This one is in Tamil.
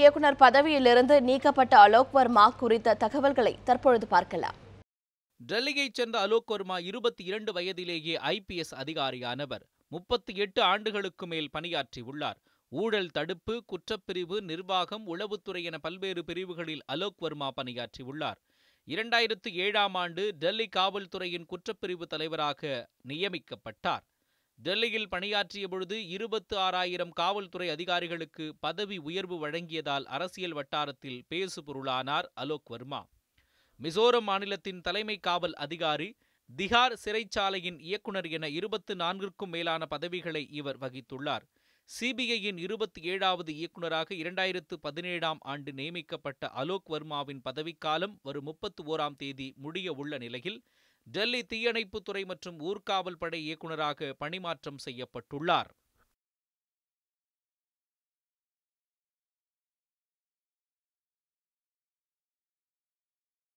இயக்குனர் பதவியிலிருந்து நீக்கப்பட்ட அலோக் வர்மா குறித்த தகவல்களை தற்பொழுது பார்க்கலாம். டெல்லியைச் சேர்ந்த அலோக் வர்மா இருபத்தி இரண்டு வயதிலேயே ஐபிஎஸ் அதிகாரியானவர். முப்பத்தி எட்டு ஆண்டுகளுக்கு மேல் பணியாற்றியுள்ளார் ஊழல் தடுப்பு குற்றப்பிரிவு நிர்வாகம் உளவுத்துறை என பல்வேறு பிரிவுகளில் அலோக் வர்மா பணியாற்றி உள்ளார். இரண்டாயிரத்து ஏழாம் ஆண்டு டெல்லி காவல்துறையின் குற்றப்பிரிவு தலைவராக நியமிக்கப்பட்டார். டெல்லியில் பணியாற்றிய பொழுது இருபத்து ஆறாயிரம் காவல்துறை அதிகாரிகளுக்கு பதவி உயர்வு வழங்கியதால் அரசியல் வட்டாரத்தில் பேசு பொருளானார் அலோக் வர்மா. மிசோரம் மாநிலத்தின் தலைமை காவல் அதிகாரி திகார் சிறைச்சாலையின் இயக்குனர் என இருபத்து நான்கிற்கும் மேலான பதவிகளை இவர் வகித்துள்ளார். சிபிஐயின் இருபத்தி ஏழாவது இயக்குநராக இரண்டாயிரத்து பதினேழாம் ஆண்டு நியமிக்கப்பட்ட அலோக் வர்மாவின் பதவிக்காலம் வரும் முப்பத்து ஓராம் தேதி முடிய உள்ள நிலையில் டெல்லி தீயணைப்புத்துறை மற்றும் ஊர்காவல் படை இயக்குநராக பணிமாற்றம் செய்யப்பட்டுள்ளார்.